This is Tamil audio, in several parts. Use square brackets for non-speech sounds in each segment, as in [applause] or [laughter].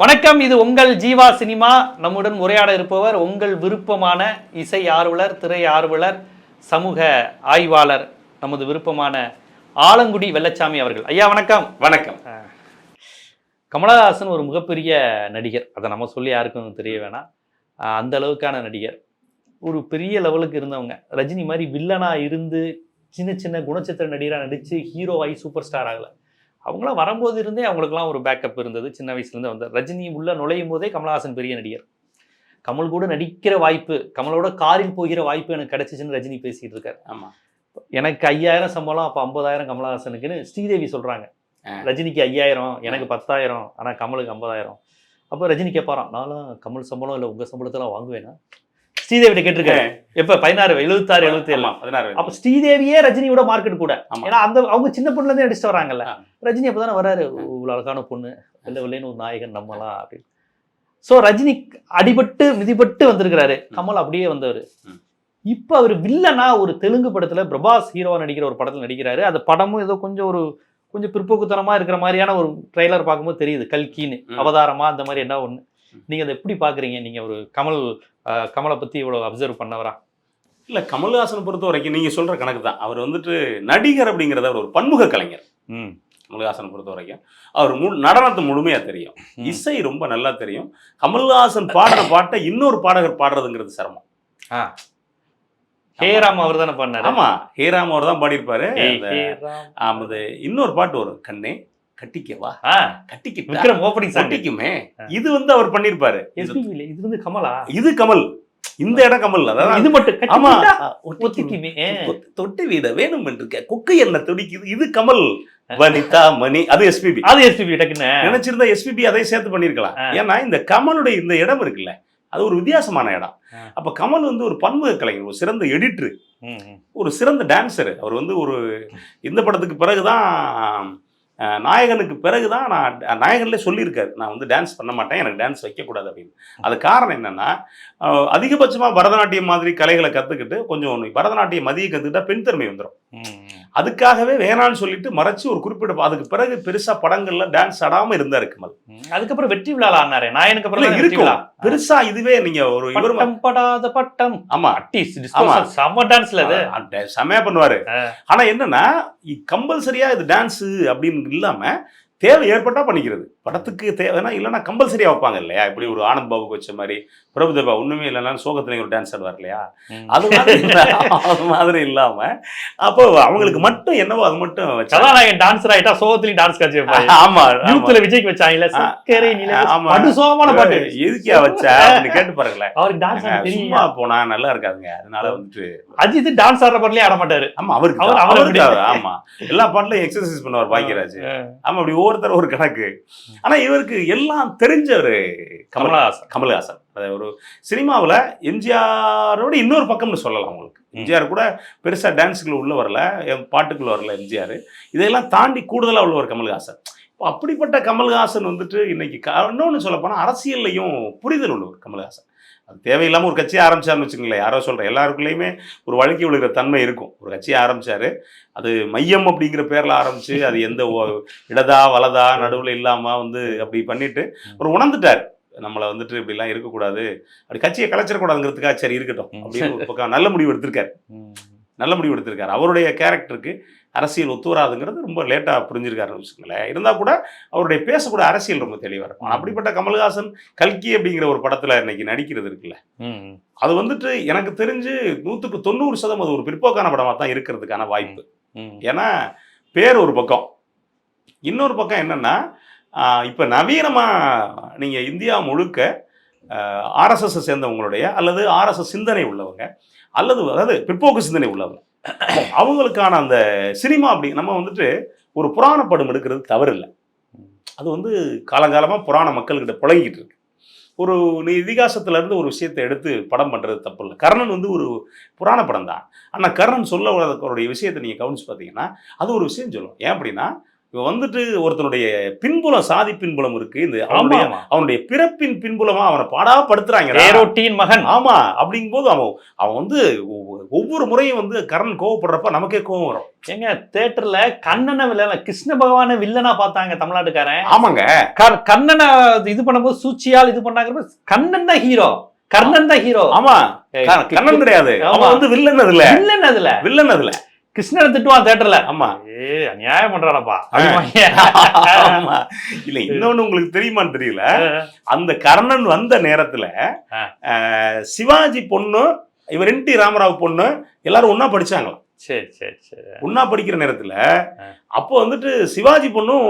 வணக்கம் இது உங்கள் ஜீவா சினிமா. நம்முடன் உரையாட இருப்பவர் உங்கள் விருப்பமான இசை ஆர்வலர் திரை ஆர்வலர் சமூக ஆய்வாளர் நமது விருப்பமான ஆலங்குடி வெள்ளச்சாமி அவர்கள். ஐயா வணக்கம். வணக்கம். கமலஹாசன் ஒரு மிகப்பெரிய நடிகர். அதை நம்ம சொல்லி யாருக்கும் தெரிய வேணாம். அந்த அளவுக்கான நடிகர். ஒரு பெரிய லெவலுக்கு இருந்தவங்க. ரஜினி மாதிரி வில்லனா இருந்து சின்ன சின்ன குணச்சித்திர நடிகராக நடித்து ஹீரோ ஆகி சூப்பர் ஸ்டார் ஆகலை. அவங்களாம் வரும்போது இருந்தே அவங்களுக்குலாம் ஒரு பேக்கப் இருந்தது. சின்ன வயசுலேருந்து வந்தார் ரஜினி உள்ள நுழையும் போதே கமலஹாசன் பெரிய நடிகர். கமல் கூட நடிக்கிற வாய்ப்பு கமலோட காரில் போகிற வாய்ப்பு எனக்கு கிடைச்சிச்சுன்னு ரஜினி பேசிட்டு இருக்காரு ஆமா. எனக்கு ஐயாயிரம் சம்பளம் அப்போ ஐம்பதாயிரம் கமலஹாசனுக்குன்னு ஸ்ரீதேவி சொல்றாங்க. ஆ. ரஜினிக்கு ஐயாயிரம் எனக்கு பத்தாயிரம் ஆனா கமலுக்கு ஐம்பதாயிரம். அப்போ ரஜினி கேட்பாராம் நானும் கமல் சம்பளம் இல்லை உங்க சம்பளத்தெல்லாம் வாங்குவேனா? ஸ்ரீதேவிட்ட கேட்டிருக்காரு. எப்ப? பதினாறு எழுபத்தாறு எழுபத்தி ஏழு பதினாறு அப்ப ஸ்ரீதேவியே ரஜினியோட மார்க்கெட் கூட. ஏன்னா அந்த அவங்க சின்ன பொண்ணுல இருந்தே அடிச்சுட்டு வராங்கல்ல. ரஜினி அப்பதானே வராரு. இவ்வளவு அழகான பொண்ணு. வெள்ளை வெள்ளைன்னு ஒரு நாயகன் நம்பலாம் அப்படின்னு. சோ ரஜினி அடிபட்டு மிதிபட்டு வந்திருக்கிறாரு. கமல் அப்படியே வந்தவர். இப்ப அவர் வில்லனா ஒரு தெலுங்கு படத்துல பிரபாஸ் ஹீரோவா நடிக்கிற ஒரு படத்துல நடிக்கிறாரு. அந்த படமும் ஏதோ கொஞ்சம் ஒரு கொஞ்சம் பிற்போக்குத்தனமா இருக்கிற மாதிரியான ஒரு ட்ரெய்லர் பார்க்கும்போது தெரியுது. கல்கின்னு. அவதாரமா அந்த மாதிரி என்ன ஒண்ணு. நீங்க அதை எப்படி பாக்குறீங்க? நீங்க ஒரு கமல் கமலை பத்தி இவ்வளவு அப்சர்வ் பண்ணவரா? இல்ல கமல்ஹாசனை பொறுத்த வரைக்கும் நீங்க சொல்ற கணக்கு தான் அவர் வந்துட்டு நடிகர் அப்படிங்கிறத அவர் ஒரு பன்முக கலைஞர். ம். கமல்ஹாசனை பொறுத்த வரைக்கும். அவர் மு நடனத்தை முழுமையா தெரியும். இசை ரொம்ப நல்லா தெரியும். கமல்ஹாசன் பாடின பாட்டை இன்னொரு பாடகர் பாடுறதுங்கிறது சிரமம். ஆ. ஹேராம் அவர் தானே பண்ணாரு ஆமா. ஹேராம் அவர் தான் பாடியிருப்பாரு. ஏய், அந்த ஹே ராம். ஆமா, அது இன்னொரு பாட்டு வரும். கண்ணே கட்டிக்கவா? ஆ, கட்டிக்கிட்டா? விக்ரம் ஓப்பனிங் சாங் கட்டிக்குமே. இது வந்து அவர் பண்ணியிருப்பாரு இது- வந்து கமலா. இது கமல். இந்த இடம் கமல். அதாவது இது மட்டும் ஆமா. தொட்டு- வீட வேணும் என்று கொக்கு என்ன துடிக்குது. இது கமல். வனிதா மணி அது எஸ்பிபி அது எஸ்பிபி டக்குன்னு. நினைச்சிருந்தா எஸ்பிபி அதை சேர்த்து பண்ணிருக்கலாம். ஏன்னா இந்த கமலுடைய இந்த இடம் இருக்குல்ல அது ஒரு வித்தியாசமான இடம். அப்ப கமல் வந்து ஒரு பன்முக கலைஞர் ஒரு சிறந்த ம். ஒரு சிறந்த டான்சர் அவர் வந்து ஒரு இந்த படத்துக்கு பிறகுதான் நாயகனுக்கு பிறகுதான் நான் நாயகன்லேயே சொல்லியிருக்காரு. நான் வந்து டான்ஸ் பண்ண மாட்டேன் எனக்கு டான்ஸ் வைக்கக்கூடாது அப்படின்னு. அது காரணம் என்னன்னா அஹ், அதிகபட்சமா பரதநாட்டியம் மாதிரி கலைகளை கத்துக்கிட்டு கொஞ்சம் பரதநாட்டியம் மதிய கத்துக்கிட்டா பெண் திறமை வந்துடும். அதுக்காகவே வேணான்னு சொல்லிட்டு மறைச்சு ஒரு குறிப்பிட்ட அதுக்கு பிறகு பெருசா படங்கள்ல டான்ஸ் ஆடாம இருந்தாரு கமல். அதுக்கப்புறம் வெற்றி விழால ஆனாரு. அப்புறம் தான் வெற்றி இருக்கும். விழா. பெருசா இதுவே நீங்க ஒரு பட்டம் படாத பட்டம். ஆமா. செம்ம டான்ஸ்ல அது. செமையா பண்ணுவாரு. ஆனா என்னன்னா கம்பல்சரியா இது டான்ஸ் அப்படின்னு இல்லாம தேவை ஏற்பட்டா பண்ணிக்கிறது. படத்துக்கு தேவைன்னா இல்லைன்னா கம்பல்சரியா வைப்பாங்க இல்லையா? இப்படி ஒரு ஆனந்த் பாபுக்கு வச்ச மாதிரி பிரபுதேவா ஒண்ணுமே இல்லைன்னா சோகத்துல ஒரு டான்ஸ் ஆடுவார் இல்லையா. அது மாதிரி அது மாதிரி இல்லாம அப்போ அவங்களுக்கு மட்டும் என்னவோ அது மட்டும் கதாநாயகன் டான்சர் ஆயிட்டா சோகத்திலயும் டான்ஸ் காட்சி வைப்பாங்க [laughs] ஆமா ஆமா. யூத்ல விஜய்க்கு வச்சாங்கல்ல சக்கரை நிலை ஆமா. படு சோகமான பாட்டு. எதுக்கியா வச்சா? அப்படின்னு கேட்டு பாருங்களேன். அவருக்கு டான்ஸ் சும்மா போனா நல்லா இருக்காதுங்க. அதனால வந்துட்டு அஜித் டான்ஸ் ஆடுற பாட்டுலயே ஆட மாட்டாரு. ஆமா அவருக்கு அவர்- அவருக்கு அப்படி- தான், ஆமா. எல்லா பாட்டுலயும் எக்ஸசைஸ் பண்ணுவார் பாக்கியராஜ் ஆமா அப்படி ஒவ்வொருத்தர் ஒரு கணக்கு. ஆனா இவருக்கு எல்லாம் தெரிஞ்சவர் கமல் கமலஹாசன். கமல்ஹாசன். அது ஒரு சினிமாவுல எம்ஜிஆரோட இன்னொரு பக்கம்னு சொல்லலாம் உங்களுக்கு எம்ஜிஆர் கூட பெருசா டான்ஸுக்குள்ள உள்ள வரல பாட்டுக்குள்ள வரல எம்ஜிஆர். இதையெல்லாம் தாண்டி கூடுதலா உள்ளவர் கமல்ஹாசன். இப்போ அப்படிப்பட்ட கமல்ஹாசன் வந்துட்டு இன்னைக்கு க- இன்னொன்னு சொல்ல போனா அரசியல்லையும் புரிதல் உள்ளவர் கமல்ஹாசன். அது தேவையில்லாம ஒரு கட்சியை ஆரம்பிச்சாருன்னு வச்சுங்களேன் யாரோ சொல்றேன் எல்லாருக்குள்ளேயுமே ஒரு வழக்கி விழுகிற தன்மை இருக்கும். ஒரு கட்சியை ஆரம்பிச்சாரு. அது மையம் அப்படிங்கிற பேர்ல ஆரம்பிச்சு அது எந்த இடதா வலதா நடுவுல இல்லாம வந்து அப்படி பண்ணிட்டு ஒரு உணர்ந்துட்டார். நம்மளை வந்துட்டு இப்படிலாம் இருக்கக்கூடாது. அப்படி கட்சியை கலைச்சிடக்கூடாதுங்கிறதுக்காக சரி இருக்கட்டும். அப்படின்னு ஒரு பக்கம் நல்ல முடிவு எடுத்திருக்காரு. நல்ல முடிவு எடுத்திருக்காரு. அவருடைய கேரக்டருக்கு அரசியல் ஒத்து வராதுங்கிறது ரொம்ப லேட்டாக புரிஞ்சிருக்காருன்னு வச்சுக்கோங்களேன் இருந்தால் கூட அவருடைய பேசக்கூட அரசியல் ரொம்ப தெளிவாக இருக்கும். அப்படிப்பட்ட கமல்ஹாசன் கல்கி அப்படிங்கிற ஒரு படத்தில் இன்னைக்கு நடிக்கிறது இருக்குல்ல. அது வந்துட்டு எனக்கு தெரிஞ்சு நூற்றுக்கு தொண்ணூறு சதம் அது ஒரு பிற்போக்கான படமாக தான் இருக்கிறதுக்கான வாய்ப்பு. ஏன்னா பேர் ஒரு பக்கம். இன்னொரு பக்கம் என்னன்னா இப்போ நவீனமாக நீங்கள் இந்தியா முழுக்க ஆர்எஸ்எஸ் சேர்ந்தவங்களுடைய அல்லது ஆர்எஸ்எஸ் சிந்தனை உள்ளவங்க அல்லது அதாவது பிற்போக்கு சிந்தனை உள்ளவங்க. அவங்களுக்கான அந்த சினிமா அப்படி நம்ம வந்துட்டு ஒரு புராண படம் எடுக்கிறது தவறு இல்லை அது வந்து காலங்காலமாக புராண மக்கள்கிட்ட புழங்கிட்டு இருக்கு. ஒரு நீ இதிகாசத்துல ஒரு விஷயத்தை எடுத்து படம் பண்ணுறது தப்பு இல்லை கர்ணன் வந்து ஒரு புராண படம் தான் ஆனால் கர்ணன் சொல்ல வரக்கூடிய விஷயத்தை நீங்கள் கவனிச்சு பார்த்தீங்கன்னா அது ஒரு விஷயம் சொல்லும். ஏன் அப்படின்னா வந்துட்டு ஒருத்தனுடைய பின்புலம் சாதி பின்புலம் இருக்கு. இந்த அவனுடைய அவனுடைய பிறப்பின் பின்புலமா அவனை பாடா படுத்துறாங்க தேரோட்டியின் மகன். ஆமா அப்படிங்கும்போது அவன் அவன் வந்து ஒவ்வொரு- முறையும் வந்து கரண் கோவப்படுறப்ப நமக்கே கோவம் வரும். ஏங்க தேட்டர்ல கண்ணனை வில்லன கிருஷ்ண பகவான வில்லனா பார்த்தாங்க தமிழ்நாட்டுக்காரன். ஆமாங்க. கர்ணனை இது பண்ணும்போது சூழ்ச்சியால் இது பண்ணாங்க கண்ணன் தான் ஹீரோ கர்ணன் தான் ஹீரோ ஆமா. கண்ணன் கிடையாது. அவன் வந்து வில்லன் அதுல. வில்லன் அதுல. வில்லன் அதுல. கிருஷ்ணனை திட்டுவான் தேட்டர்ல ஆமா ஏ அநியாயம் பண்றானப்பா ஆமா. இல்ல இன்னொன்னு உங்களுக்கு தெரியுமான்னு தெரியல. அந்த கர்ணன் வந்த நேரத்துல சிவாஜி பொண்ணு இவர் என் டி ராமராவ் பொண்ணு எல்லாரும் ஒண்ணா படிச்சாங்களாம். சரி சரி சரி. ஒண்ணா படிக்கிற நேரத்துல. அப்போ வந்துட்டு சிவாஜி பொண்ணும்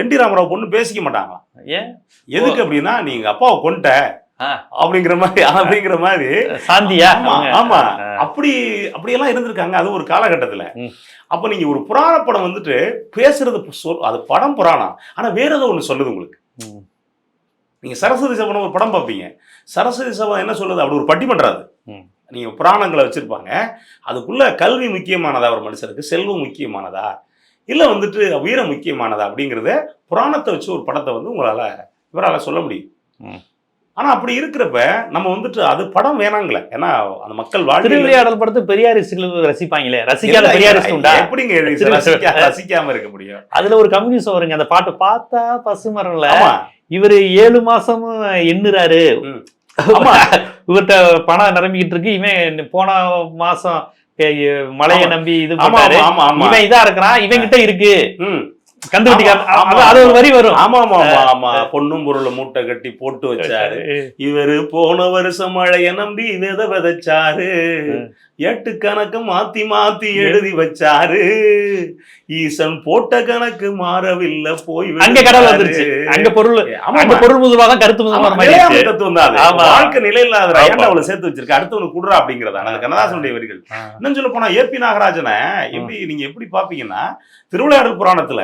என் டி ராமராவ் பொண்ணு பேசிக்க மாட்டாங்களாம். ஏன்? எதுக்கு அப்படின்னா நீங்க அப்பாவை கொண்ட ஆ. அப்படிங்கிற மாதிரி அப்படிங்கிற மாதிரி. சாந்தியா? ஆமா. அப்படி அப்படியெல்லாம் இருந்திருக்காங்க. அது ஒரு காலகட்டத்துல. அப்ப நீங்க ஒரு புராண படம் வந்துட்டு பேசுறது சொல் அது படம் புராணம். ஆனா வேற ஏதோ ஒண்ணு சொல்லுது உங்களுக்கு. ம். நீங்க சரஸ்வதி சபனம் ஒரு படம் பார்ப்பீங்க. சரஸ்வதி சபம் என்ன சொல்லுது? அப்படி ஒரு பட்டிமன்றம் அது ம். நீங்க புராணங்களை வச்சிருப்பாங்க. அதுக்குள்ள கல்வி முக்கியமானதா? ஒரு மனுஷனுக்கு செல்வம் முக்கியமானதா? இல்ல வந்துட்டு வீரம் முக்கியமானதா? அப்படிங்கறத புராணத்தை வச்சு ஒரு படத்தை வந்து உங்களால இவரால சொல்ல முடியும். ஆனா அப்படி இருக்கிறப்ப நம்ம வந்துட்டு அது படம் வேணாங்களே. ஏன்னா அந்த மக்கள் வாழ்க்கை திருவிளையாடல் படத்தை பெரியாரிஸ்டுகள் ரசிப்பாங்களே. ரசிக்காத பெரியாரிஸ்ட் உண்டா? எப்படிங்க [laughs] ரசிக்காம இருக்க முடியும்? அதுல ஒரு கம்யூனிஸ்ட் வருங்க. அந்த பாட்டு பார்த்தா பசுமரம்ல ஆமா. இவரு ஏழு மாசமும் எண்ணுறாரு. ஆமா. இவர்கிட்ட பணம் நிரம்பிக்கிட்டு இருக்கு. இவன் போன மாசம் மழையை. நம்பி இது பண்ணாரு இவன் இதா இருக்கிறான். இவன் கிட்ட இருக்கு ம். கண்டுபிடிக்காம ஆமா, ஆமா. அது- அது ஒரு வரி வரும் ஆமா ஆமா ஆமா ஆமா பொண்ணும் பொருளை மூட்டை கட்டி போட்டு வச்சாரு இவரு போன வருஷம் மழைய நம்பி வித விதைச்சாரு. எட்டு கணக்கு மாத்தி மாத்தி எழுதி வச்சாரு ஈசன் போட்ட கணக்கு மாறவில்லை போய் அங்க விழுந்தாரு. வந்துருச்சு அங்க பொருள் ஆமா, அங்க. பொருள் முதுவா தான் கருத்து. தத்துவம் தான். வாழ்க்கை ஆமா. ஏன்டா அவளை சேர்த்து வச்சிருக்க அடுத்தவனுக்கு குடுறா அப்படிங்கிறதா அந்த கண்ணதாசனுடைய வரிகள். இன்னும் சொல்ல போனா ஏபி நாகராஜனை எப்படி நீங்க எப்படி பாப்பீங்கன்னா திருவிளையாடல் புராணத்துல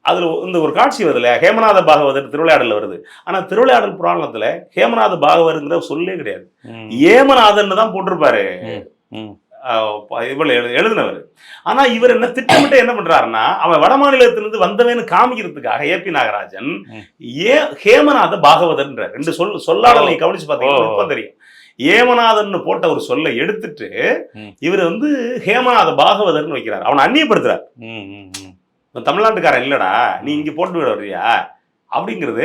அதுல இந்த ஒரு காட்சி வருது இல்லையா ஹேமநாத பாகவதர் திருவிளையாடல்ல வருது. ஆனா திருவிளையாடல் புராணத்துல ஹேமநாத பாகவதர்ங்கிற சொல்லே கிடையாது. ஏமநாதன் தான் போட்டிருப்பாரு. இவ்வளவு எழு- எழுதினவர். ஆனா இவர் என்ன திட்டமிட்டு என்ன பண்றாருன்னா அவன் வட மாநிலத்திலிருந்து வந்தவன்னு காமிக்கிறதுக்காக ஏபி நாகராஜன் ம். ஏ ஹேமநாத பாகவதர்ன்ற ரெண்டு சொல் சொல்லாடல் கவனிச்சு பார்த்தீங்கன்னா தெரியும். ஏமநாதன் போட்ட ஒரு சொல்லை எடுத்துட்டு. இவர் வந்து ஹேமநாத பாகவதர்னு வைக்கிறார். அவனை அந்நியப்படுத்துறார். ம். தமிழ்நாட்டுக்காரன் இல்லைடா நீ இங்கே போட்டு விட வர்றியா? அப்படிங்கிறது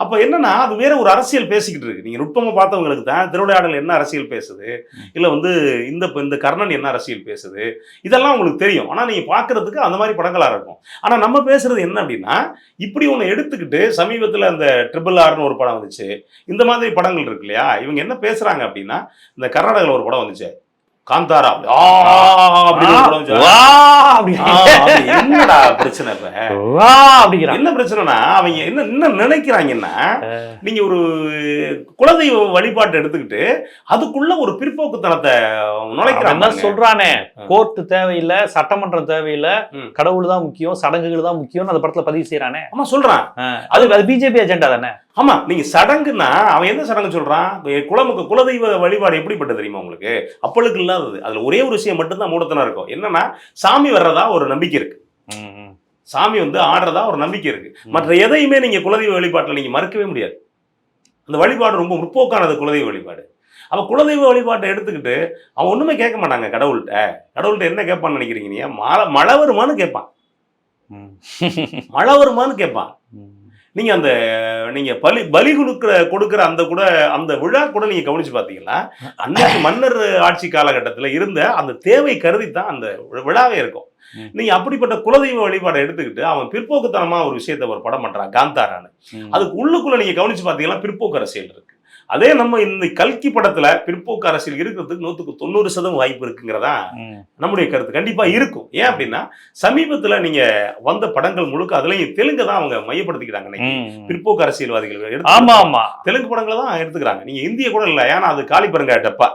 அப்போ என்னன்னா அது வேற ஒரு அரசியல் பேசிக்கிட்டு இருக்கு. நீங்கள் நுட்பமாக பார்த்தவங்களுக்கு தான் திருவிளையாடல் என்ன அரசியல் பேசுது இல்லை வந்து இந்த இந்த கர்ணன் என்ன அரசியல் பேசுது இதெல்லாம் உங்களுக்கு தெரியும். ஆனால் நீங்கள் பார்க்குறதுக்கு அந்த மாதிரி படங்களாக இருக்கும். ஆனால் நம்ம பேசுறது என்ன அப்படின்னா இப்படி ஒன்று எடுத்துக்கிட்டு சமீபத்தில் அந்த ட்ரிபிள் ஆர்னு ஒரு படம் வந்துச்சு. இந்த மாதிரி படங்கள் இருக்கு இல்லையா? இவங்க என்ன பேசுகிறாங்க அப்படின்னா இந்த கர்நாடகாவில் ஒரு படம் வந்துச்சு. காந்தாரா என்னடா பிரச்சனை இப்ப? என்ன பிரச்சனைனா அவங்க என்ன என்ன நினைக்கிறாங்கன்னா நீங்க ஒரு குலதெய்வ வழிபாட்டை எடுத்துக்கிட்டு அதுக்குள்ள ஒரு பிற்போக்குத்தனத்தை நுழைக்கிறாங்க சொல்றானே? ஆ. கோர்ட் தேவையில்லை சட்டமன்றம் தேவையில்லை. கடவுள் தான் முக்கியம் சடங்குகள் தான் முக்கியம்னு அந்த படத்துல பதிவு செய்யறானே ஆமா சொல்றான். அது அது பிஜேபி அஜெண்டா தானே? ஆமா நீங்க சடங்குன்னா அவன் எந்த சடங்கு சொல்றான்? இப்ப குலமுக்கு குலதெய்வ வழிபாடு எப்படிப்பட்டது தெரியுமா உங்களுக்கு? அப்பளுக்கு இல்லாதது. அதுல ஒரே ஒரு விஷயம் மட்டும்தான் மூடத்தனம் இருக்கும். என்னன்னா சாமி வர்றதா ஒரு நம்பிக்கை இருக்கு. சாமி வந்து ஆடுறதா ஒரு நம்பிக்கை இருக்கு. மற்ற எதையுமே நீங்க குலதெய்வ வழிபாட்டுல நீங்க மறுக்கவே முடியாது. அந்த வழிபாடு ரொம்ப முற்போக்கானது குலதெய்வ வழிபாடு. அவ குலதெய்வ வழிபாட்டை எடுத்துக்கிட்டு அவன் ஒண்ணுமே கேட்க மாட்டாங்க கடவுள்கிட்ட. கடவுள்கிட்ட என்ன கேட்பான்னு நினைக்கிறீங்க நீங்க? மழை மழை வருமான்னு கேட்பான். மழை வருமான்னு கேட்பான். நீங்க அந்த நீங்க பலி பலி கொடுக்குற கொடுக்குற அந்த கூட அந்த விழா கூட நீங்க கவனிச்சு பாத்தீங்கன்னா அன்னைக்கு மன்னர் ஆட்சி காலகட்டத்துல இருந்த அந்த தேவை கருதி தான் அந்த விழாவே இருக்கும். நீங்க அப்படிப்பட்ட குலதெய்வ வழிபாடை எடுத்துக்கிட்டு அவன் பிற்போக்குத்தனமா ஒரு விஷயத்தை ஒரு படம் பண்றான் காந்தாரான்னு. அதுக்கு உள்ளுக்குள்ள நீங்க கவனிச்சு பாத்தீங்கன்னா பிற்போக்கு அரசியல் இருக்கு அதே நம்ம இந்த கல்கி படத்துல பிற்போக்கு அரசியல் இருக்கிறதுக்கு நூத்துக்கு தொண்ணூறு சதவீதம் வாய்ப்பு இருக்குங்கிறதா. நம்முடைய கருத்து. கண்டிப்பா இருக்கும். ஏன் அப்படின்னா சமீபத்துல நீங்க வந்த படங்கள் முழுக்க அதுலயும் தெலுங்கு தான் அவங்க மையப்படுத்திக்கிறாங்க. பிற்போக்கு அரசியல்வாதிகள் ஆமா ஆமா. தெலுங்கு படங்களை தான் எடுத்துக்கிறாங்க. நீங்க இந்திய கூட இல்ல ஏன்னா அது காலி பாருங்க டப்பா.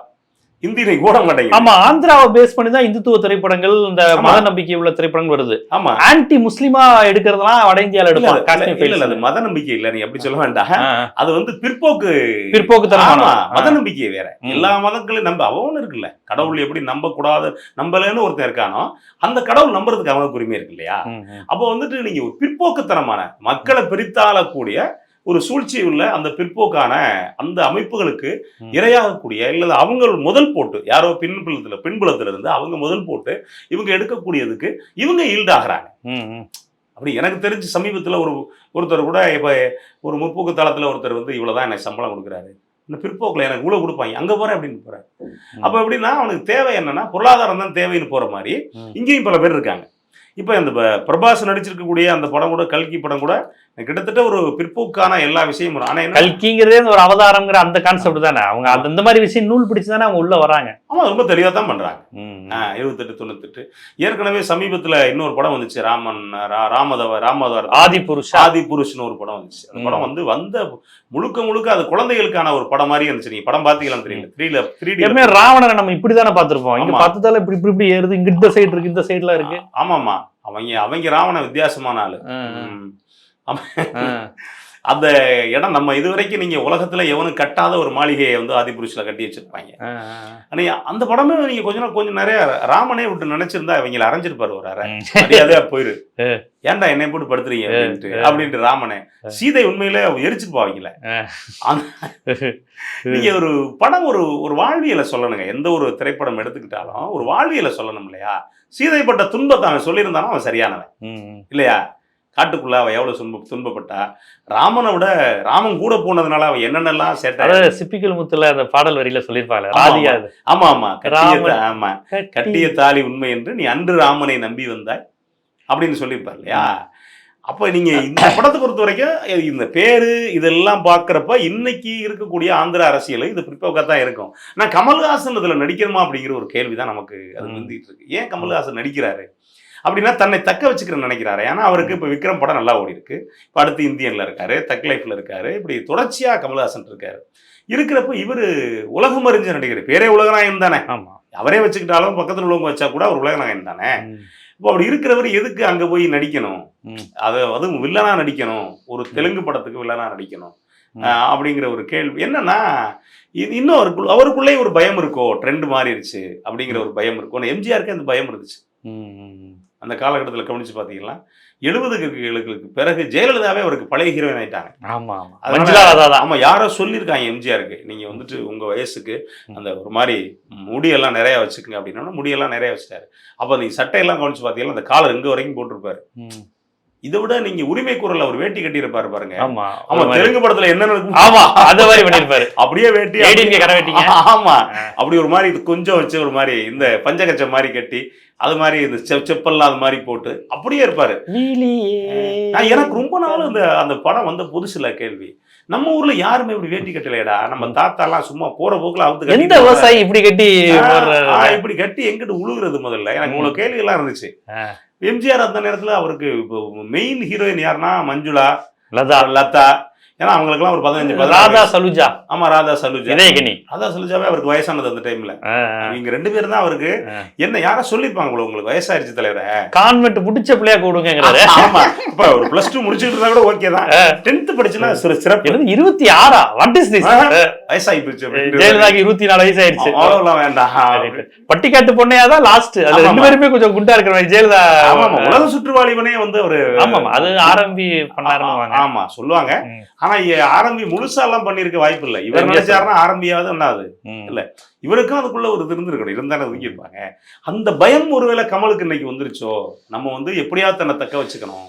ஓட மாட்டேங்குது ஆமா ஆந்திராவை பேஸ் பண்ணி தான் இந்துத்துவ திரைப்படங்கள் இந்த. மத நம்பிக்கை உள்ள திரைப்படங்கள் வருது. ஆமா. ஆன்டி முஸ்லிமா எடுக்கிறதுலாம் வட இந்தியால எடுப்பாங்க காஷ்மீர் அது. மத நம்பிக்கை இல்ல நீ அப்படி சொல்ல வேண்டாம். அது வந்து பிற்போக்கு பிற்போக்குத்தனமான ஆமா, மத நம்பிக்கை வேற. எல்லா மதங்களையும் நம்ப அவன் இருக்குல்ல. கடவுள் எப்படி நம்ப கூடாது நம்பலன்னு ஒருத்தன் இருக்கானோ அந்த கடவுள் நம்புறதுக்கு அவனுக்கு உரிமை இருக்கு இல்லையா. அப்போ வந்துட்டு நீங்க ஒரு பிற்போக்குத்தனமான மக்களை பிரித்தாளக்கூடிய ஒரு சூழ்ச்சி உள்ள அந்த பிற்போக்கான அந்த அமைப்புகளுக்கு. இரையாகக்கூடிய இல்ல அவங்க முதல் போட்டு யாரோ பின்புலத்துல பின்புலத்துல இருந்து அவங்க முதல் போட்டு இவங்க எடுக்கக்கூடியதுக்கு இவங்க ஈல்டாகிறாங்க. அப்படி எனக்கு தெரிஞ்சு சமீபத்துல ஒரு ஒருத்தர் கூட இப்ப ஒரு முற்போக்கு தளத்துல ஒருத்தர் வந்து இவ்வளவுதான் எனக்கு சம்பளம் கொடுக்குறாரு இந்த பிற்போக்குல எனக்கு இவ்வளவு கொடுப்பாங்க அங்க போறேன் அப்படின்னு போறேன் அப்ப எப்படின்னா அவனுக்கு தேவை என்னன்னா பொருளாதாரம் தான் தேவைன்னு போற மாதிரி. இங்கேயும் பல பேர் இருக்காங்க இப்போ இந்த பிரபாஸ் நடிச்சிருக்கக்கூடிய அந்த படம் கூட கல்கி படம் கூட கிட்டத்தட்ட ஒரு பிற்போக்கான எல்லா விஷயமும் வரும். ஆனா என்ன கல்கிங்கிறதே ஒரு அவதாரம்ங்கிற அந்த கான்செப்ட் தானே. அவங்க அந்த மாதிரி விஷயம் நூல் பிடிச்சு தானே அவங்க உள்ள வராங்க. ஆமா ரொம்ப தெளிவா தான். ஆ, இருபத்தெட்டு தொண்ணூத்தெட்டு. ஏற்கனவே சமீபத்துல இன்னொரு படம் வந்துச்சு ராமன் ராமதவ ராமதவர் ஆதி புருஷா ஆதி புருஷ்னு ஒரு படம் வந்துச்சு. அந்த. படம் வந்து வந்த முழுக்க முழுக்க அது குழந்தைகளுக்கான ஒரு படம் மாதிரி இருந்துச்சு. நீங்க படம் பாத்தீங்களான்னு தெரியல. த்ரீல த்ரீ எப்பவுமே ராவணனை நம்ம இப்படிதானே பார்த்திருப்போம். இங்க. பார்த்ததால இப்படி இப்படி இப்படி ஏறுது. இங்க இந்த சைடு இருக்கு இந்த சைடுல இருக்கு. ஆமாமா அவங்க அவங்க ராவண வித்தியாசமான ஆளு. அந்த இடம் நம்ம இதுவரைக்கும் நீங்க உலகத்துல எவனும் கட்டாத ஒரு மாளிகையை வந்து ஆதிபுருஷில் கட்டி வச்சிருப்பாங்க. ஆனா அந்த படமே நீங்க கொஞ்ச நாள் கொஞ்சம் நிறைய ராமனே விட்டு நினைச்சிருந்தா இவங்களை அரைஞ்சிருப்பாரு ஒரு அரை. மரியாதையா போயிரு. ஏன்டா என்னை போட்டு படுத்துறீங்க அப்படின்ட்டு. அப்படின்ட்டு ராமனே. சீதை உண்மையிலே எரிச்சிட்டு போவாங்கல ஆ. நீங்க ஒரு படம் ஒரு ஒரு வாழ்வியலை சொல்லணுங்க. எந்த ஒரு திரைப்படம் எடுத்துக்கிட்டாலும் ஒரு வாழ்வியலை சொல்லணும் இல்லையா? சீதைப்பட்ட துன்பத்தை அவன் சொல்லியிருந்தானா அவன் சரியானவன். இல்லையா? காட்டுக்குள்ள அவ எவ்வளவு துன்ப துன்பப்பட்டா? ராமனை விட ராமன் கூட போனதுனால அவன் என்னென்னலாம் அதாவது சிப்பிக்கல் முத்துல அந்த பாடல் வரியில சொல்லியிருப்பாங்க அது. ஆமா. ஆமா கட்டிய ஆமா. கட்டிய தாலி உண்மை என்று நீ அன்று ராமனை நம்பி வந்தாய் அப்படின்னு சொல்லியிருப்பார் இல்லையா? அப்ப நீங்க இந்த படத்தை பொறுத்த வரைக்கும் இந்த பேரு இதெல்லாம் பாக்குறப்ப இன்னைக்கு இருக்கக்கூடிய ஆந்திர அரசியல் இது பிற்போக்கா தான் இருக்கும். நான் கமல்ஹாசன் இதுல நடிக்கணுமா அப்படிங்கிற ஒரு கேள்விதான் நமக்கு அது. வந்துட்டு இருக்கு. ஏன் கமல்ஹாசன் நடிக்கிறாரு? அப்படின்னா தன்னை தக்க வச்சுக்கிறேன்னு நினைக்கிறாரு. ஏன்னா அவருக்கு இப்ப விக்ரம் படம் நல்லா ஓடி இருக்கு இப்ப அடுத்து இந்தியன்ல இருக்காரு தக் லைஃப்ல இருக்காரு இப்படி தொடர்ச்சியா கமல்ஹாசன் இருக்காரு. இருக்கிறப்ப இவரு உலகம் அறிஞ்ச நடிகர். பேரே உலகநாயகம் தானே. ஆமா. அவரே வச்சுக்கிட்டாலும் பக்கத்துல உள்ளவங்க வச்சா கூட அவர் உலகநாயகன் தானே. இப்போ அப்படி இருக்கிறவர் எதுக்கு அங்க போய் நடிக்கணும். அது அதுவும் வில்லனா நடிக்கணும். ஒரு தெலுங்கு படத்துக்கு வில்லனா நடிக்கணும். அப்படிங்கிற ஒரு கேள்வி. என்னன்னா இது இன்னும் அவருக்குள்ள அவருக்குள்ளே ஒரு பயம் இருக்கோ? ட்ரெண்ட் மாறிடுச்சு அப்படிங்கிற ஒரு பயம் இருக்கும் எம்ஜிஆருக்கு அந்த பயம் இருந்துச்சு. அந்த காலகட்டத்தில் கவனிச்சு பார்த்தீங்கன்னா எழுபதுகளுக்கு பிறகு ஜெயலலிதாவே அவருக்கு பழைய ஹீரோயின் ஆயிட்டாங்க. ஆமா ஆமா. அதனால- மஞ்சுளா ராதா தான் ஆமா யாரோ சொல்லியிருக்காங்க எம்ஜிஆருக்கு. நீங்க வந்துட்டு உங்க வயசுக்கு அந்த ஒரு மாதிரி முடியெல்லாம் நிறைய வச்சுக்கோங்க அப்படின்னா முடியெல்லாம் நிறைய வச்சுட்டாரு. அப்ப நீங்க சட்டையெல்லாம் கவனிச்சு பார்த்தீங்கன்னா அந்த காலர் எங்க வரைக்கும் போட்டிருப்பாரு. இதை விட நீங்க உரிமை குரல்ல ஒரு வேட்டி கட்டியிருப்பாரு பாருங்க. ஆமா ஆமா. தெலுங்கு படத்துல இருக்கும் ஆமா அந்த மாதிரி பண்ணிருப்பாரு அப்படியே வேட்டி கடை வெட்டிங்க. ஆமா. அப்படி ஒரு மாதிரி கொஞ்சம் வச்சு ஒரு மாதிரி இந்த பஞ்சகச்ச மாதிரி கட்டி அது மாதிரி இந்த செப் செப்பல்லாம் அது மாதிரி போட்டு அப்படியே இருப்பாரு. நான் எனக்கு ரொம்ப நாள் அந்த அந்த படம் வந்த புதுசுல கேள்வி. நம்ம ஊர்ல யாருமே இப்படி வேட்டி கட்டலையடா? நம்ம தாத்தா எல்லாம் சும்மா போற போக்குல அவுத்து எந்த விவசாயி இப்படி கட்டி இப்படி கட்டி எங்கிட்டு உழுகுறது முதல்ல? எனக்கு. இவ்வளவு கேள்வி எல்லாம் இருந்துச்சு. எம்ஜிஆர் அந்த நேரத்துல அவருக்கு மெயின் ஹீரோயின் யாருன்னா மஞ்சுளா லதா. லதா. ஏன்னா அவங்களுக்குலாம் ஒரு பதினஞ்சு ராதா சலுஜா. ஆமா ராதா சலுஜா. இதயகனி ராதா சலுஜாவே அவருக்கு வயசானது அந்த டைம்ல. இவங்க ரெண்டு பேரும் தான் அவருக்கு. என்ன யாரா சொல்லிருப்பாங்க போல, உங்களுக்கு? வயசாயிருச்சு தலைவர. கான்வென்ட் புடிச்ச பிள்ளையா கூடுங்கிறாரு ஆமா. இப்ப ஒரு பிளஸ் டூ முடிச்சுட்டு இருந்தா கூட ஓகே தான். டென்த் படிச்சுன்னா சிறு சிறப்பு. இருபத்தி ஆறா? What is this. வயசாகி போச்சு. ஜெயலலிதாக்கு இருபத்தி நாலு வயசு ஆயிடுச்சு அவ்வளவுலாம் வேண்டாம். பட்டிக்காட்டு பொண்ணையா தான் லாஸ்ட் அது ரெண்டு. பேருமே கொஞ்சம் குண்டா இருக்கிற மாதிரி ஜெயலலிதா உலக சுற்றுவாளிவனே வந்து ஒரு ஆமா அது ஆரம்பி பண்ணாருன்னு ஆமா சொல்லுவாங்க. ஆனா ஆரம்பி முழுசா எல்லாம் பண்ணிருக்க வாய்ப்பு இல்ல. இவர். நினைச்சாருன்னா ஆரம்பியாவது என்னாது இல்ல. இவருக்கும் அதுக்குள்ள ஒரு இது இருந்திருக்கணும். இருந்தானே ஒதுங்கியிருப்பாங்க அந்த பயம் ஒருவேளை கமலுக்கு இன்னைக்கு வந்துருச்சோ? நம்ம வந்து எப்படியாவது தன்னை தக்க வச்சுக்கணும்.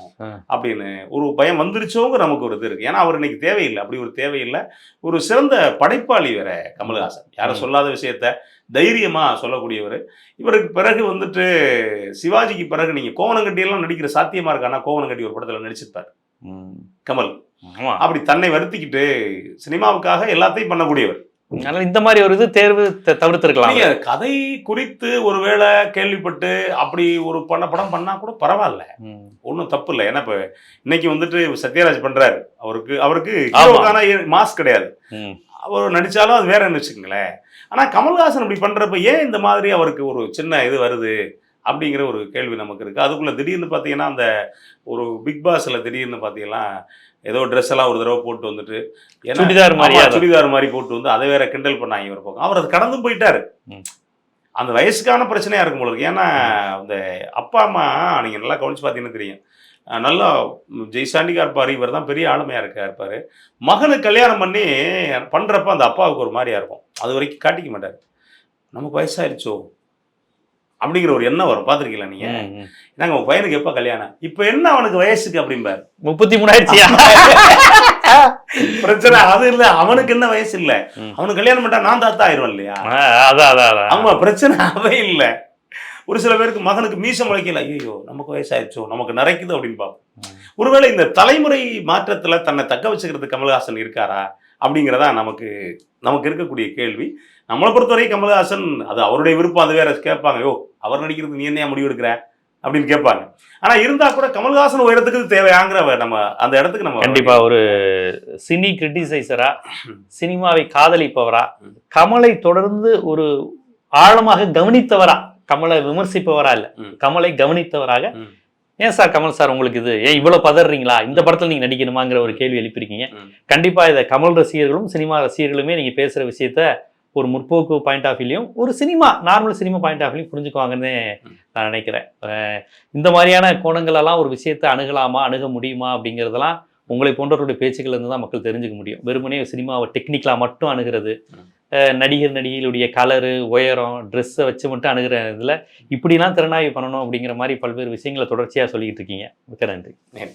அப்படின்னு ஒரு பயம் வந்துருச்சோங்க நமக்கு ஒரு இது இருக்கு. ஏன்னா அவர் இன்னைக்கு தேவையில்லை. அப்படி ஒரு தேவையில்லை. ஒரு சிறந்த படைப்பாளி வேற கமல்ஹாசன். யாரும். சொல்லாத விஷயத்த தைரியமா சொல்லக்கூடியவர். இவருக்கு பிறகு வந்துட்டு சிவாஜிக்கு பிறகு நீங்க கோவணங்கட்டி எல்லாம் நடிக்கிற சாத்தியமா இருக்கானா கோவணங்கட்டி ஒரு படத்துல நடிச்சிருப்பார். கமல். அப்படி தன்னை வருத்திக்கிட்டு சினிமாவுக்காக எல்லாத்தையும் பண்ணக்கூடியவர். அதனால இந்த மாதிரி ஒரு இது தேர்வு தவிர்த்திருக்கலாம். கதை குறித்து ஒருவேளை கேள்விப்பட்டு அப்படி ஒரு பண்ண படம் பண்ணா கூட பரவாயில்ல. ஒன்றும் தப்பு இல்லை. ஏன்னா இப்போ இன்னைக்கு வந்துட்டு சத்யராஜ் பண்றாரு. அவருக்கு அவருக்கு ஆமா. ஹீரோக்கான மாஸ் கிடையாது. அவர் நடிச்சாலும் அது வேறன்னு வச்சுக்கோங்களேன். ஆனா கமல்ஹாசன் இப்படி பண்றப்ப ஏன் இந்த மாதிரி அவருக்கு ஒரு சின்ன இது வருது அப்படிங்கிற ஒரு கேள்வி நமக்கு இருக்கு. அதுக்குள்ள திடீர்னு பார்த்தீங்கன்னா அந்த ஒரு பிக் பாஸ்ல திடீர்னு பார்த்தீங்கன்னா ஏதோ ட்ரெஸ் எல்லாம் ஒரு தடவை போட்டு வந்துட்டு சுடிதார் மாதிரி. சுடிதார் மாதிரி போட்டு வந்து அதை வேற கிண்டல் பண்ணாங்க ஒரு பக்கம். அவர் அது கடந்து போயிட்டாரு. அந்த வயசுக்கான பிரச்சனையா இருக்கும் போல இருக்கு. ஏன்னா அந்த அப்பா அம்மா நீங்க நல்லா கவனிச்சு பார்த்தீங்கன்னா தெரியும். நல்லா ஜெய்சாண்டிகா இருப்பாரு இவர் தான் பெரிய ஆளுமையா இருக்கா இருப்பாரு மகனுக்கு கல்யாணம் பண்ணி பண்றப்ப அந்த அப்பாவுக்கு ஒரு மாதிரியா இருக்கும். அது வரைக்கும் காட்டிக்க மாட்டாரு. நமக்கு வயசாயிருச்சோ? அப்படிங்கிற ஒரு எண்ணம் வரும். பார்த்துருக்கீங்களா நீங்க. நாங்க உங்க பையனுக்கு எப்ப கல்யாணம்? இப்ப என்ன அவனுக்கு வயசுக்கு அப்படிம்பாரு முப்பத்தி மூணாயிரச்சியா பிரச்சனை அது இல்ல. அவனுக்கு என்ன வயசு இல்ல. அவனுக்கு கல்யாணம் பண்ணா நான் தாத்தா ஆயிருவேன் இல்லையா? ஆமா பிரச்சனை அவே இல்ல. ஒரு சில பேருக்கு மகனுக்கு மீசம் முளைக்கல. ஐயோ நமக்கு வயசாயிடுச்சோ நமக்கு நரைக்குது அப்படின்னு பார்ப்போம். ஒருவேளை இந்த தலைமுறை மாற்றத்துல தன்னை தக்க வச்சுக்கிறது கமல்ஹாசன் இருக்காரா? அப்படிங்கிறதா நமக்கு நமக்கு இருக்கக்கூடிய கேள்வி. நம்மளை பொறுத்தவரை கமல்ஹாசன் அது அவருடைய விருப்பம் அது வேற கேட்பாங்க. யோ அவர் நடிக்கிறது நீ என்ன முடிவு எடுக்கிற? அப்படின்னு கேட்பாங்க. ஆனா இருந்தா கூட கமல்ஹாசன் உயரத்துக்கு தேவையாங்கிற நம்ம அந்த இடத்துக்கு நம்ம கண்டிப்பா ஒரு சினி கிரிட்டிசைசரா சினிமாவை காதலிப்பவரா கமலை தொடர்ந்து ஒரு ஆழமாக கவனித்தவரா கமலை விமர்சிப்பவரா இல்ல. கமலை கவனித்தவராக. ஏன் சார் கமல் சார் உங்களுக்கு இது? ஏன் இவ்வளவு பதறீங்களா? இந்த படத்துல நீங்க நடிக்கணுமாங்கிற ஒரு கேள்வி எழுப்பியிருக்கீங்க. கண்டிப்பா இதை கமல் ரசிகர்களும் சினிமா ரசிகர்களுமே நீங்க பேசுற விஷயத்த ஒரு முற்போக்கு பாயிண்ட் ஆஃப் வியூலையும் ஒரு cinema normal cinema point of வியூலையும் புரிஞ்சுக்குவாங்கன்னு. நான் நினைக்கிறேன். இந்த மாதிரியான கோணங்களெல்லாம் ஒரு விஷயத்தை அணுகலாமா அணுக முடியுமா அப்படிங்கிறதெல்லாம் உங்களை போன்றவருடைய பேச்சுக்கள் இருந்து தான் மக்கள் தெரிஞ்சுக்க முடியும். வெறுமனே சினிமாவை டெக்னிக்கலா மட்டும் அணுகிறது. நடிகர் நடிகைகளுடைய கலரு உயரம் ட்ரெஸ்ஸை வச்சு மட்டும் அணுகிற இதில் இப்படிலாம் திறனாய்வு பண்ணணும் அப்படிங்கிற மாதிரி பல்வேறு விஷயங்களை தொடர்ச்சியாக சொல்லிட்டு இருக்கீங்க. மிக்க நன்றி. நன்றி.